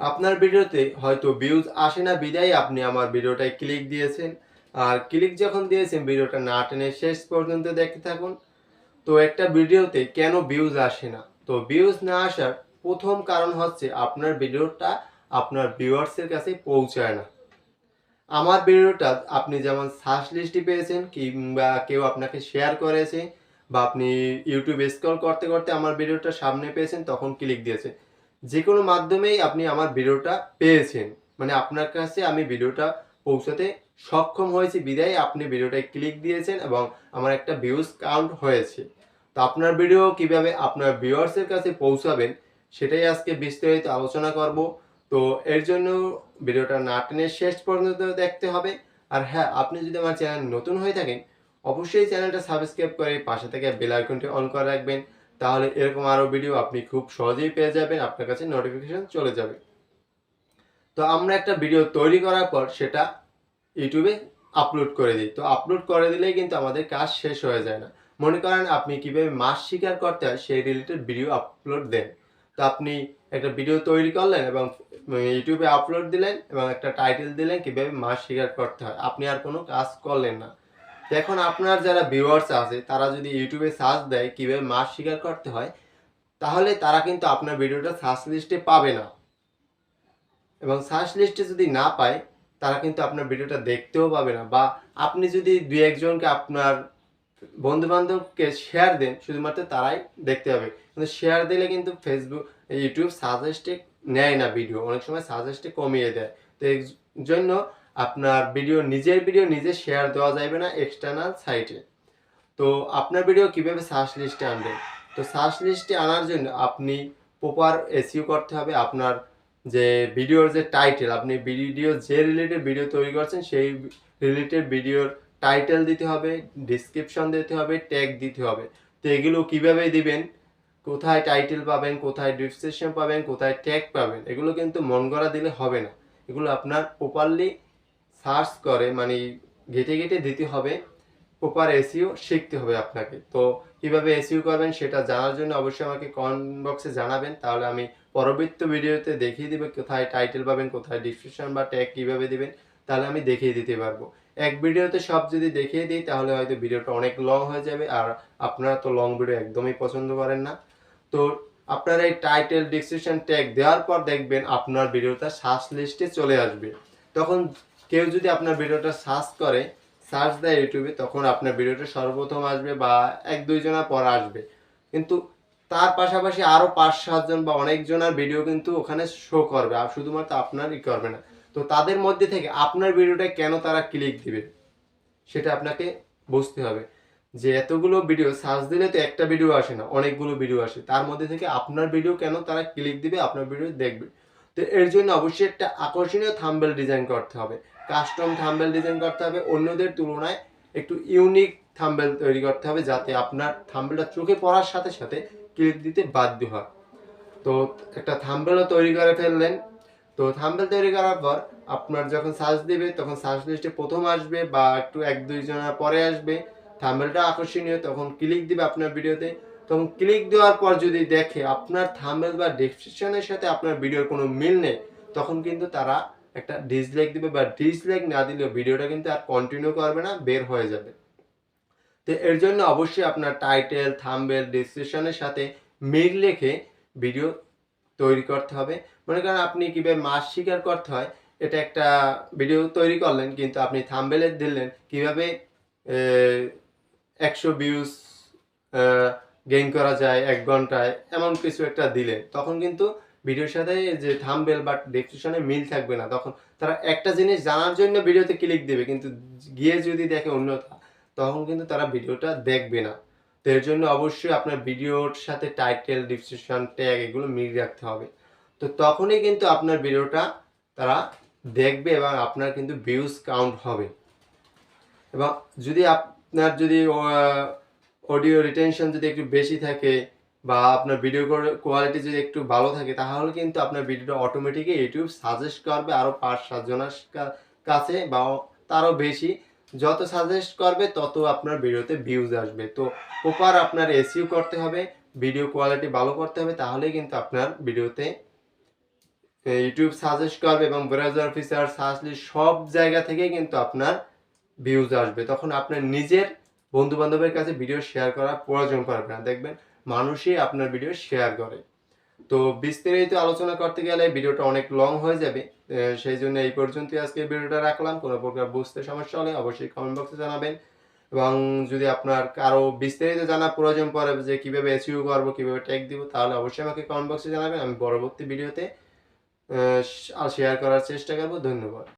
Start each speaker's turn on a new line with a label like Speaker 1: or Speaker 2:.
Speaker 1: আপনার ভিডিওতে হয়তো ভিউজ আসে না, বিদায়। আপনি আমার ভিডিওটায় ক্লিক দিয়েছেন। আর ক্লিক যখন দিয়েছেন, ভিডিওটা না টেনে শেষ পর্যন্ত দেখতে থাকুন। তো একটা ভিডিওতে কেন ভিউজ আসে না? তো ভিউজ না আসার প্রথম কারণ হচ্ছে আপনার ভিডিওটা আপনার ভিউয়ার্সের কাছে পৌঁছায় না। আমার ভিডিওটা আপনি যেমন সার্চ লিস্টে পেয়েছেন, কিংবা কেউ আপনাকে শেয়ার করেছে, বা আপনি ইউটিউবে স্ক্রল করতে করতে আমার ভিডিওটা সামনে পেয়েছেন, তখন ক্লিক দিয়েছেন। যে কোনো মাধ্যমেই আপনি আমার ভিডিওটা পেয়েছেন। মানে আপনার কাছে আমি ভিডিওটা পৌঁছাতে সক্ষম হয়েছি বিদায়। আপনি ভিডিওটায় ক্লিক দিয়েছেন এবং আমার একটা ভিউজ কাউন্ট হয়েছে। তো আপনার ভিডিও কীভাবে আপনার ভিউয়ার্সের কাছে পৌঁছাবেন, সেটাই আজকে বিস্তারিত আলোচনা করব। তো এর জন্য ভিডিওটা না টেনে শেষ পর্যন্ত দেখতে হবে। আর হ্যাঁ আপনি যদি আমার চ্যানেল নতুন হয়ে থাকেন, অবশ্যই চ্যানেলটা সাবস্ক্রাইব করে পাশে থেকে বেল আইকনটি অন করে রাখবেন। তাহলে এরকম আরও ভিডিও আপনি খুব সহজেই পেয়ে যাবেন, আপনার কাছে নোটিফিকেশন চলে যাবে। তো আমরা একটা ভিডিও তৈরি করার পর সেটা ইউটিউবে আপলোড করে দিই। তো আপলোড করে দিলেই কিন্তু আমাদের কাজ শেষ হয়ে যায় না। মনে করেন আপনি কীভাবে মাছ শিকার করতে হয়, সেই রিলেটেড ভিডিও আপলোড দেন। তো আপনি একটা ভিডিও তৈরি করলেন এবং ইউটিউবে আপলোড দিলেন এবং একটা টাইটেল দিলেন কীভাবে মাছ শিকার করতে হয়। আপনি আর কোনো কাজ করলেন না। এখন আপনার যারা ভিউয়ার্স আছে, তারা যদি ইউটিউবে সার্চ দেয় কীভাবে মাছ শিকার করতে হয়, তাহলে তারা কিন্তু আপনার ভিডিওটা সার্চ লিস্টে পাবে না। এবং সার্চ লিস্টে যদি না পায়, তারা কিন্তু আপনার ভিডিওটা দেখতেও পাবে না। বা আপনি যদি দু একজনকে আপনার বন্ধু বান্ধবকে শেয়ার দেন, শুধুমাত্র তারাই দেখতে পাবে। কিন্তু শেয়ার দিলে কিন্তু ফেসবুক ইউটিউব সাজেস্টে নেয় না ভিডিও অনেক সময় সাজেস্টে কমিয়ে দেয়। তো এর জন্য আপনার ভিডিও নিজের ভিডিও নিজে শেয়ার দেওয়া যাবে না এক্সটার্নাল সাইটে তো আপনার ভিডিও কীভাবে সার্চ লিস্টে আনবেন? তো সার্চ লিস্টে আনার জন্য আপনি প্রপার এসইউ করতে হবে। আপনার যে ভিডিওর যে টাইটেল আপনি ভিডিও যে রিলেটেড ভিডিও তৈরি করছেন, সেই রিলেটেড ভিডিওর টাইটেল দিতে হবে ডিসক্রিপশন দিতে হবে ট্যাগ দিতে হবে। তো এগুলো কীভাবে দিবেন? কোথায় টাইটেল পাবেন, কোথায় ডিসক্রিপশন পাবেন, কোথায় ট্যাগ পাবেন, এগুলো কিন্তু মন করা দিলে হবে না। এগুলো আপনার প্রপারলি সার্চ করে মানে ঘেটে ঘেটে দিতে হবে প্রপার এসিও শিখতে হবে আপনাকে। তো কীভাবে এসিও করবেন সেটা জানার জন্য অবশ্যই আমাকে কমেন্ট বক্সে জানাবেন, তাহলে আমি পরবর্তী ভিডিওতে দেখিয়ে দিব কোথায় টাইটেল পাবেন, কোথায় ডিসক্রিপশন বা ট্যাগ কীভাবে দিবেন, তাহলে আমি দেখিয়ে দিতে পারব। এক ভিডিওতে সব যদি দেখিয়ে দিই, তাহলে হয়তো ভিডিওটা অনেক লং হয়ে যাবে, আর আপনারা তো লং ভিডিও একদমই পছন্দ করেন না। তো আপনার এই টাইটেল ডিসক্রিপশন ট্যাগ দেওয়ার পর দেখবেন আপনার ভিডিওটা সার্চ লিস্টে চলে আসবে। তখন কেউ যদি আপনার ভিডিওটা সার্চ করে সার্চ দেয় ইউটিউবে, তখন আপনার ভিডিওটা সর্বপ্রথম আসবে বা এক দুইজনের পর আসবে। কিন্তু তার পাশাপাশি আরও পাঁচ সাতজন বা অনেকজনের ভিডিও কিন্তু ওখানে শো করবে, আর শুধুমাত্র আপনারই করবে না। তো তাদের মধ্যে থেকে আপনার ভিডিওটা কেন তারা ক্লিক দিবে, সেটা আপনাকে বুঝতে হবে। যে এতগুলো ভিডিও সার্চ দিলে তো একটা ভিডিও আসে না, অনেকগুলো ভিডিও আসে। তার মধ্যে থেকে আপনার ভিডিও কেন তারা ক্লিক দিবে, আপনার ভিডিও দেখবে। তো এর জন্য অবশ্যই একটা আকর্ষণীয় থাম্বেল ডিজাইন করতে হবে। কাস্টম থাম্বেল ডিজাইন করতে হবে। অন্যদের তুলনায় একটু ইউনিক থাম্বেল তৈরি করতে হবে যাতে আপনার থাম্বেলটা চোখে পড়ার সাথে সাথে ক্লিক দিতে বাধ্য হয়। তো একটা থাম্বেলও তৈরি করে ফেললেন। তো থাম্বেল তৈরি করার পর আপনার যখন সার্চ দিবে, তখন সার্চ লিস্টে প্রথম আসবে বা একটু এক দুই জনের পরে আসবে। থাম্বেলটা আকর্ষণীয়, তখন ক্লিক দিবে আপনার ভিডিওতে। তখন ক্লিক দেওয়ার পর যদি দেখে আপনার থাম্বেল বা ডেসক্রিপশনের সাথে আপনার ভিডিওর কোনো মিল নেই, তখন কিন্তু তারা একটা ডিসলাইক দেবে বা ডিসলাইক না দিলেও ভিডিওটা কিন্তু আর কন্টিনিউ করবে না, বের হয়ে যাবে। তো এর জন্য অবশ্যই আপনার টাইটেল থাম্বেল ডিসক্রিপশনের সাথে মিল রেখে ভিডিও তৈরি করতে হবে। মনে করেন আপনি কীভাবে মাছ শিকার করতে হয়, এটা একটা ভিডিও তৈরি করলেন, কিন্তু আপনি থাম্বেলে দিলেন, কীভাবে একশো ভিউজ গেইন করা যায় এক ঘন্টায়, এমন কিছু একটা দিলেন তখন কিন্তু ভিডিওর সাথে যে থাম্বেল বা ডেসক্রিপশনে মিল থাকবে না। তখন তারা একটা জিনিস জানার জন্য ভিডিওতে ক্লিক দেবে, কিন্তু গিয়ে যদি দেখে অন্যথা, তখন কিন্তু তারা ভিডিওটা দেখবে না। তো এর জন্য অবশ্যই আপনার ভিডিওর সাথে টাইটেল ডিসক্রিপশন ট্যাগ এগুলো মিল রাখতে হবে। তো তখনই কিন্তু আপনার ভিডিওটা তারা দেখবে এবং আপনার কিন্তু ভিউজ কাউন্ট হবে। এবং যদি আপনার যদি অডিও রিটেনশন যদি একটু বেশি থাকে বা আপনার ভিডিও কোয়ালিটি যদি একটু ভালো থাকে, তাহলে কিন্তু আপনার ভিডিওটা অটোমেটিকই ইউটিউব সাজেস্ট করবে আরও পাঁচ সাতজনের কাছে বা তারও বেশি। যত সাজেস্ট করবে, তত আপনার ভিডিওতে ভিউজ আসবে। তো প্রপার আপনার এসিও করতে হবে ভিডিও কোয়ালিটি ভালো করতে হবে তাহলেই কিন্তু আপনার ভিডিওতে ইউটিউব সাজেস্ট করবে এবং ব্রাউজার ফিচার সার্চ সব জায়গা থেকে কিন্তু আপনার ভিউজ আসবে। তখন আপনার নিজের বন্ধু বান্ধবের কাছে ভিডিও শেয়ার করা প্রয়োজন পড়বে না। দেখবেন মানুষই আপনার ভিডিও শেয়ার করে। তো বিস্তারিত আলোচনা করতে গেলে ভিডিওটা অনেক লং হয়ে যাবে। সেই জন্য এই পর্যন্তই আজকে ভিডিওটা রাখলাম। কোনো প্রকার বুঝতে সমস্যা হলে অবশ্যই কমেন্ট বক্সে জানাবেন। এবং যদি আপনার কারও বিস্তারিত জানার প্রয়োজন পড়ে যে কীভাবে এসইও করব, কীভাবে ট্যাগ দিব, তাহলে অবশ্যই আমাকে কমেন্ট বক্সে জানাবেন। আমি পরবর্তী ভিডিওতে শেয়ার করার চেষ্টা করব। ধন্যবাদ।